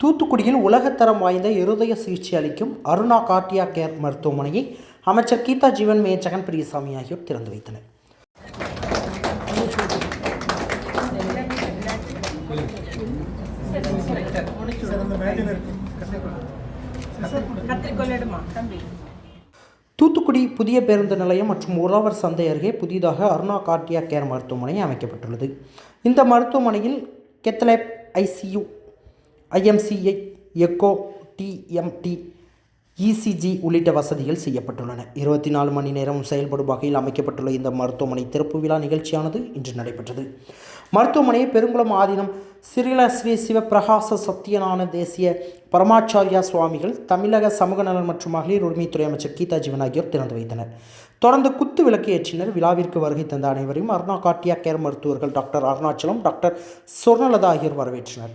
தூத்துக்குடியில் உலகத்தரம் வாய்ந்த இருதய சிகிச்சை அளிக்கும் அருணா கார்டியா கேர் மருத்துவமனையை அமைச்சர் கீதா ஜீவன் மேயர் பிரியசாமி ஆகியோர் திறந்து வைத்தனர். தூத்துக்குடி புதிய பேருந்து நிலையம் மற்றும் உழவர் சந்தை அருகே புதிதாக அருணா கார்டியா கேர் மருத்துவமனை அமைக்கப்பட்டுள்ளது. இந்த மருத்துவமனையில் cath lab ICU IMCI echo TMT ECG உள்ளிட்ட வசதிகள் செய்யப்பட்டுள்ளன. இருபத்தி நாலு மணி நேரம் செயல்படும் வகையில் அமைக்கப்பட்டுள்ள இந்த மருத்துவமனை திறப்பு விழா நிகழ்ச்சியானது இன்று நடைபெற்றது. மருத்துவமனையை பெருங்குளம் ஆதீனம் சிறில ஸ்ரீ சிவபிரகாச சத்தியநாத தேசிய பரமாச்சாரியா சுவாமிகள் தமிழக சமூக நலன் மற்றும் மகளிர் உரிமைத்துறை அமைச்சர் கீதா ஜீவன் ஆகியோர் திறந்து வைத்தனர். தொடர்ந்து குத்து விளக்கு ஏற்றினர். விழாவிற்கு வருகை தந்த அனைவரையும் அருணா காட்டியா கேர் மருத்துவர்கள் டாக்டர் அருணாச்சலம் டாக்டர் சொர்ணலதா ஆகியோர் வரவேற்றனர்.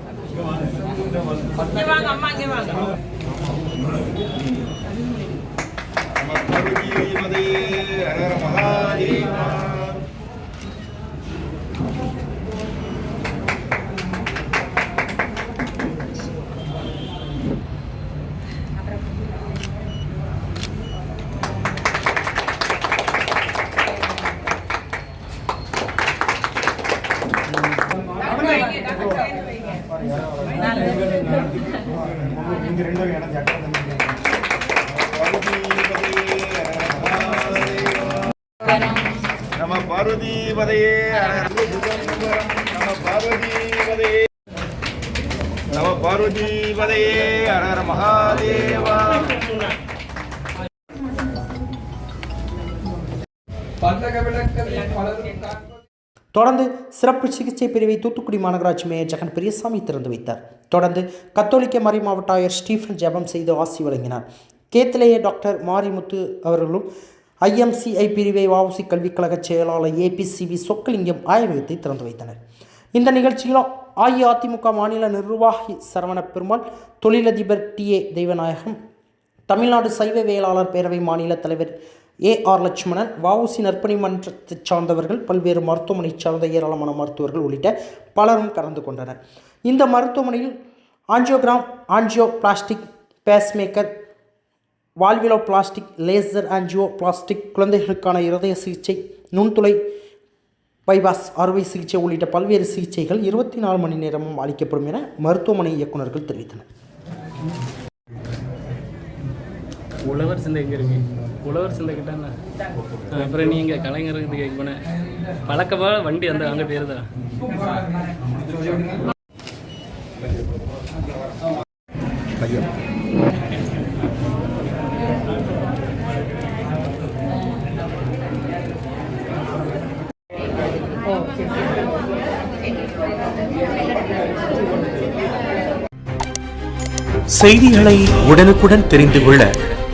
இங்க வாங்க அம்மா இங்க வாங்க இங்க ரெண்டு பேரும் எனக்கு ஜக்கரை தந்துருக்கீங்க. பார்வதிபதே ஹர மகாதேவா. நம நம பார்வதிபதையே தொடர்ந்து சிறப்பு சிகிச்சை பிரிவை தூத்துக்குடி மாநகராட்சி மேயர் ஜெகன் பெரியசாமி திறந்து வைத்தார். தொடர்ந்து கத்தோலிக்க மறை மாவட்ட ஆயர் ஸ்டீஃபன் ஜெபம் செய்து ஆசி வழங்கினார். கேத்திலேயே டாக்டர் மாரிமுத்து அவர்களும் ஐஎம்சிஐ பிரிவை வாவுசி கல்விக் கழக செயலாளர் ஏபிசிவி சொக்கலிங்கம் ஆய்வகத்தை திறந்து வைத்தனர். இந்த நிகழ்ச்சியிலும் அஇஅதிமுக மாநில நிர்வாகி சரவண பெருமாள் தொழிலதிபர் டி ஏ தெய்வநாயகம் தமிழ்நாடு சைவ வேளாளர் பேரவை மாநில தலைவர் ஏ ஆர் லட்சுமணன் வஉசி நற்பணி மன்றத்தை சார்ந்தவர்கள் பல்வேறு மருத்துவமனை சார்ந்த ஏராளமான மருத்துவர்கள் உள்ளிட்ட பலரும் கலந்து கொண்டனர். இந்த மருத்துவமனையில் angiogram angioplasty pacemaker valvuloplasty laser angioplasty குழந்தைகளுக்கான இருதய சிகிச்சை நுண்துளை பைபாஸ் அறுவை சிகிச்சை உள்ளிட்ட பல்வேறு சிகிச்சைகள் இருபத்தி நாலு மணி நேரமும் அளிக்கப்படும் என மருத்துவமனை இயக்குநர்கள் தெரிவித்தனர். உழவர் சிந்தை எங்கே இருக்கு? உழவர் சிந்தை கிட்ட அப்புறம் நீங்கள் கலைஞர் கேட்க போனேன் பழக்கமாக வண்டி அந்த அங்கே போயிருதா செய்திகளை உடனுக்குடன் தெரிந்து கொள்ள